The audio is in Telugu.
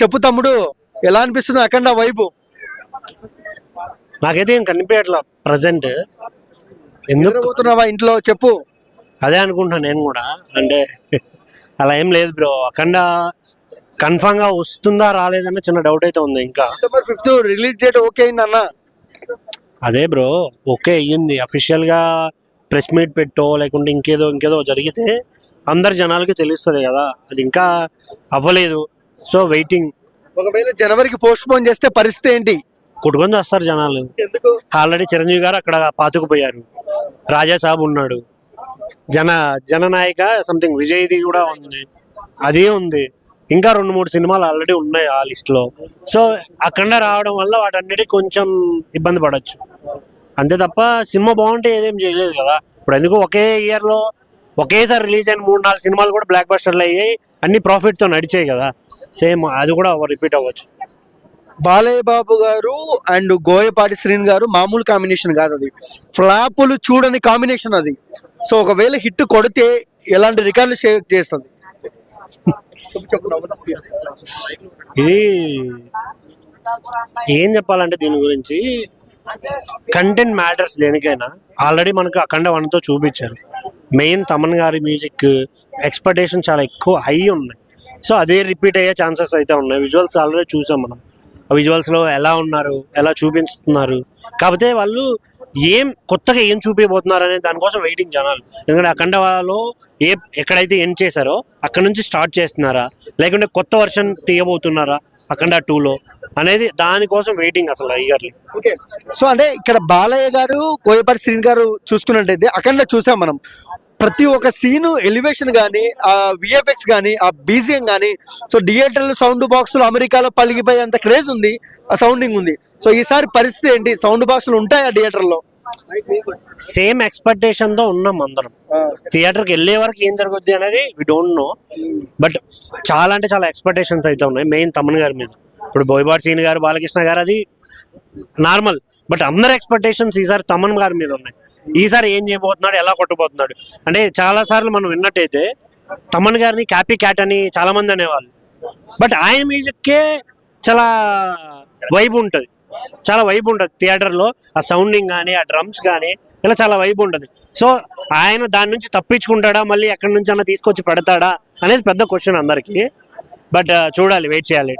చెప్పు తమ్ముడు ఎలా అనిపిస్తుంది అఖండ వైబు నాకైతే ఏం కనిపించట్లా ప్రజెంట్ ఎందుకు? పోతున్నావా ఇంట్లో? చెప్పు. అదే అనుకుంటున్నాను నేను కూడా. అంటే అలా ఏం లేదు బ్రో అఖండ కన్ఫామ్గా వస్తుందా రాలేదన్న చిన్న డౌట్ అయితే ఉంది ఇంకా. December fifth release date okay అయింది అన్న? అదే బ్రో ఓకే అయ్యింది. అఫీషియల్గా ప్రెస్ మీట్ పెట్టో లేకుంటే ఇంకేదో ఇంకేదో జరిగితే అందరు జనాలకి తెలుస్తుంది కదా. అది ఇంకా అవ్వలేదు. సో వెయిటింగ్ ఒకవేళ జనవరికి పోస్ట్ పోన్ చేస్తే పరిస్థితి ఏంటి? కొట్టుకొని చేస్తారు జనాలు. ఎందుకు? ఆల్రెడీ చిరంజీవి గారు అక్కడ పాతుకుపోయారు. రాజా సాబ్ ఉన్నాడు. జన జననాయక సంథింగ్ విజయ్ది కూడా ఉంది. అది ఉంది. ఇంకా రెండు మూడు సినిమాలు ఆల్రెడీ ఉన్నాయి ఆ లిస్ట్లో. సో అక్కడ రావడం వల్ల వాటన్నిటి కొంచెం ఇబ్బంది పడవచ్చు అంతే తప్ప సినిమా బాగుంటే ఏదేం చేయలేదు కదా. ఇప్పుడు ఎందుకు ఒకే ఇయర్లో ఒకేసారి రిలీజ్ అయిన మూడు నాలుగు సినిమాలు కూడా బ్లాక్ బస్టర్లు అయ్యాయి. అన్ని ప్రాఫిట్తో నడిచాయి కదా. సేమ్ అది కూడా రిపీట్ అవ్వచ్చు. బాలయ్య బాబు గారు అండ్ గోయపాటి శ్రీన్ గారు మామూలు కాంబినేషన్ కాదు అది. ఫ్లాపులు చూడని కాంబినేషన్ అది. సో ఒకవేళ హిట్ కొడితే ఎలాంటి రికార్డులు షేర్ చేస్తుంది? ఇది ఏం చెప్పాలంటే దీని గురించి కంటెంట్ మ్యాటర్స్ దేనికైనా. ఆల్రెడీ మనకు అఖండ వన్తో చూపించారు. మెయిన్ తమన్ గారి మ్యూజిక్ ఎక్స్పెక్టేషన్ చాలా ఎక్కువ హై ఉన్నాయి. సో అదే రిపీట్ అయ్యే ఛాన్సెస్ అయితే ఉన్నాయి. విజువల్స్ ఆల్రెడీ చూసాం మనం. ఆ విజువల్స్లో ఎలా ఉన్నారు ఎలా చూపిస్తున్నారు? కాకపోతే వాళ్ళు ఏం కొత్తగా ఏం చూపించబోతున్నారు అనే దానికోసం వెయిటింగ్ జనాలు. ఎందుకంటే అఖండలో ఏ ఎక్కడైతే ఎండ్ చేశారో అక్కడ నుంచి స్టార్ట్ చేస్తున్నారా? లేకుంటే కొత్త వర్షన్ తీయబోతున్నారా అఖండ టూలో అనేది దానికోసం వెయిటింగ్ అసలు ఇయర్లీ ఓకే సో అంటే ఇక్కడ బాలయ్య గారు కోయపాటి శ్రీన్ గారు చూసుకున్నట్టయితే అఖండ చూసాం మనం. ప్రతి ఒక్క సీన్ ఎలివేషన్ కానీ ఆ విఎఫ్ఎక్స్ కానీ ఆ బీజిఎం కానీ సో థియేటర్ సౌండ్ బాక్సులు అమెరికాలో పలిగిపోయే అంత క్రేజ్ ఉంది ఆ సౌండింగ్ ఉంది. సో ఈసారి పరిస్థితి ఏంటి? సౌండ్ బాక్సులు ఉంటాయా థియేటర్లో? సేమ్ ఎక్స్పెక్టేషన్తో ఉన్నాం అందరం. థియేటర్కి వెళ్ళే వరకు ఏం జరుగుద్ది అనేది వి డోంట్ నో బట్ చాలా అంటే చాలా ఎక్స్పెక్టేషన్స్ అయితే ఉన్నాయి మెయిన్ తమన్ గారి మీద. ఇప్పుడు బోయబాట్ సీన్ గారు బాలకృష్ణ గారు అది నార్మల్. బట్ అందరి ఎక్స్పెక్టేషన్స్ ఈసారి తమన్ గారి మీద ఉన్నాయి. ఈసారి ఏం చేయబోతున్నాడు ఎలా కొట్టబోతున్నాడు? అంటే చాలా సార్లు మనం విన్నట్టయితే తమన్ గారిని క్యాపీ క్యాట్ అని చాలా మంది అనేవాళ్ళు. బట్ ఆయన మ్యూజిక్కే చాలా వైబ్ ఉంటుంది. చాలా వైబ్ ఉంటుంది. థియేటర్లో ఆ సౌండింగ్ కానీ ఆ డ్రమ్స్ కానీ ఇలా చాలా వైబ్ ఉంటుంది. సో ఆయన దాని నుంచి తప్పించుకుంటాడా? మళ్ళీ ఎక్కడి నుంచి అన్న తీసుకొచ్చి పెడతాడా? అనేది పెద్ద క్వశ్చన్ అందరికీ. బట్ చూడాలి వెయిట్ చేయాలి.